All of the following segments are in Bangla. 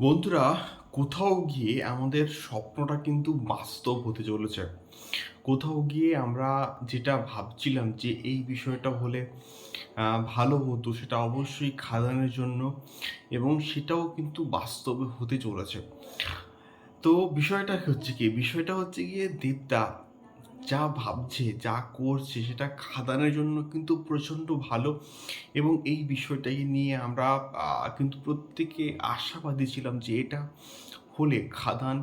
বন্ধুরা, কোথাও গিয়ে আমাদের স্বপ্নটা কিন্তু বাস্তব হতে চলেছে। কোথাও গিয়ে আমরা যেটা ভাবছিলাম যে এই বিষয়টা হলে ভালো হতো, সেটা অবশ্যই খাদানের জন্য এবং সেটাও কিন্তু বাস্তবে হতে চলেছে। তো বিষয়টা হচ্ছে কি? বিষয়টা হচ্ছে গিয়ে দেবদা যা ভাবছে, যা করছে সেটা খাদানের জন্য কিন্তু প্রচণ্ড ভালো। এবং এই বিষয়টাকে নিয়ে আমরা কিন্তু প্রত্যেকে আশাবাদী ছিলাম যে এটা হলে খাদান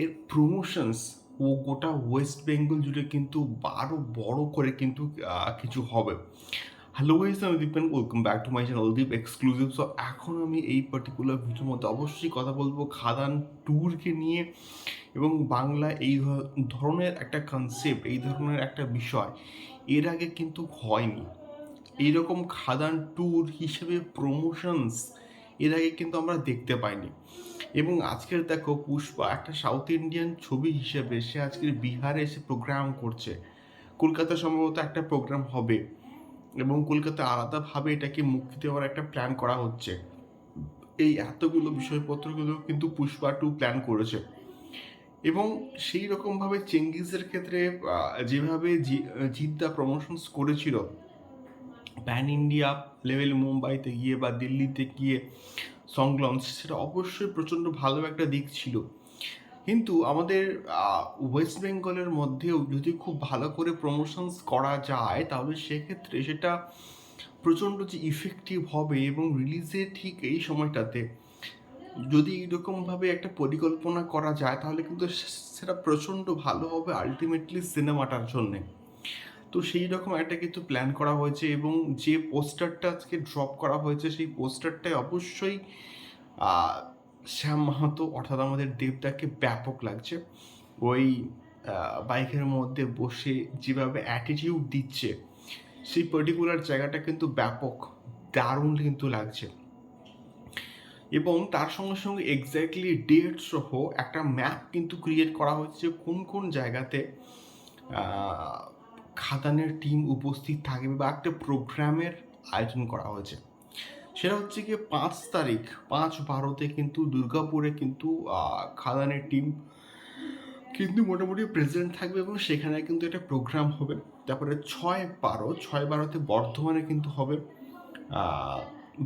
এর প্রমোশনস ও গোটা ওয়েস্ট বেঙ্গল জুড়ে কিন্তু আরও বড় করে কিন্তু কিছু হবে। হ্যালো গাইস আমি Dipen welcome back to my channel Deep exclusive so এখন আমি এই পার্টিকুলার ভিডিওর মধ্যে অবশ্যই কথা বলব খাদান ট্যুরকে নিয়ে এবং বাংলা এই ধরনের একটা কনসেপ্ট এই ধরনের একটা বিষয় এর আগে কিন্তু হয়নি। এইরকম খাদান ট্যুর হিসেবে প্রমোশনস এর আগে কিন্তু আমরা দেখতে পাইনি। এবং আজকের দেখো পুষ্পা একটা সাউথ ইন্ডিয়ান ছবি হিসেবে সে আজকের বিহারে এসে প্রোগ্রাম করছে। কলকাতা সম্ভবত একটা প্রোগ্রাম হবে। এবং কলকাতা আলাদাভাবে এটাকে মুক্তি দেওয়ার একটা প্ল্যান করা হচ্ছে। এই এতগুলো বিষয়পত্রগুলো কিন্তু পুষ্পা টু প্ল্যান করেছে। এবং সেই রকমভাবে চেঙ্গিজের ক্ষেত্রে যেভাবে জিদ্দা প্রমোশনস করেছিল প্যান ইন্ডিয়া লেভেল মুম্বাইতে গিয়ে বা দিল্লিতে গিয়ে সং লঞ্চ সেটা অবশ্যই প্রচণ্ড ভালো একটা দিক ছিল। কিন্তু আমাদের ওয়েস্ট বেঙ্গলের মধ্যেও যদি খুব ভালো করে প্রমোশনস করা যায়, তাহলে সেক্ষেত্রে সেটা প্রচণ্ড যে ইফেক্টিভ হবে এবং রিলিজে ঠিক এই সময়টাতে যদি এরকমভাবে একটা পরিকল্পনা করা যায়, তাহলে কিন্তু সেটা প্রচণ্ড ভালো হবে আলটিমেটলি সিনেমাটার জন্যে। তো সেই রকম একটা কিন্তু প্ল্যান করা হয়েছে এবং যে পোস্টারটা আজকে ড্রপ করা হয়েছে, সেই পোস্টারটায় অবশ্যই শ্যাম মাহাতো অর্থাৎ আমাদের দেবদাকে ব্যাপক লাগছে। ওই বাইকের মধ্যে বসে যেভাবে অ্যাটিটিউড দিচ্ছে, সেই পার্টিকুলার জায়গাটা কিন্তু ব্যাপক, দারুণ কিন্তু লাগছে। এবং তার সঙ্গে সঙ্গে এক্স্যাক্টলি ডেট সহ একটা ম্যাপ কিন্তু ক্রিয়েট করা হচ্ছে কোন কোন জায়গাতে খাদানের টিম উপস্থিত থাকবে বা একটা প্রোগ্রামের আয়োজন করা হয়েছে। সেটা হচ্ছে গিয়ে পাঁচ তারিখ, পাঁচ বারোতে কিন্তু দুর্গাপুরে কিন্তু খাদানের টিম কিন্তু মোটামুটি প্রেজেন্ট থাকবে এবং সেখানে কিন্তু একটা প্রোগ্রাম হবে। তারপরে ছয় বারো, ছয় বারোতে বর্ধমানে কিন্তু হবে।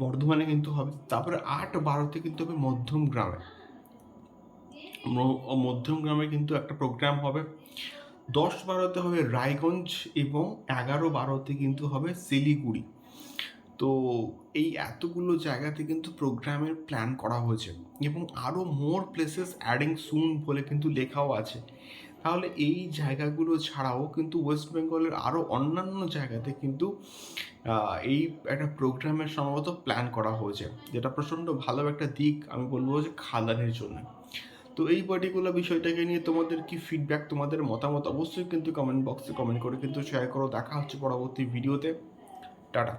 বর্ধমানে কিন্তু হবে। তারপরে আট বারোতে কিন্তু হবে মধ্যম গ্রামে। মধ্যম গ্রামে কিন্তু একটা প্রোগ্রাম হবে। দশ বারোতে হবে রায়গঞ্জ এবং এগারো বারোতে কিন্তু হবে শিলিগুড়ি। তো এই এতগুলো জায়গাতে কিন্তু প্রোগ্রামের প্ল্যান করা হয়েছে এবং আরও মোর প্লেসেস অ্যাডিং সুন বলে কিন্তু লেখাও আছে। তাহলে এই জায়গাগুলো ছাড়াও কিন্তু ওয়েস্ট বেঙ্গলের আরও অন্যান্য জায়গাতে কিন্তু এই একটা প্রোগ্রামের সম্ভবত প্ল্যান করা হয়েছে, যেটা প্রচণ্ড ভালো একটা দিক আমি বলব যে খাদানের জন্য। তো এই পার্টিকুলার বিষয়টাকে নিয়ে তোমাদের কি ফিডব্যাক তোমাদের মতামত অবশ্যই কিন্তু কমেন্ট বক্সে কমেন্ট করে কিন্তু শেয়ার করো। দেখা হচ্ছে পরবর্তী ভিডিওতে টাটা।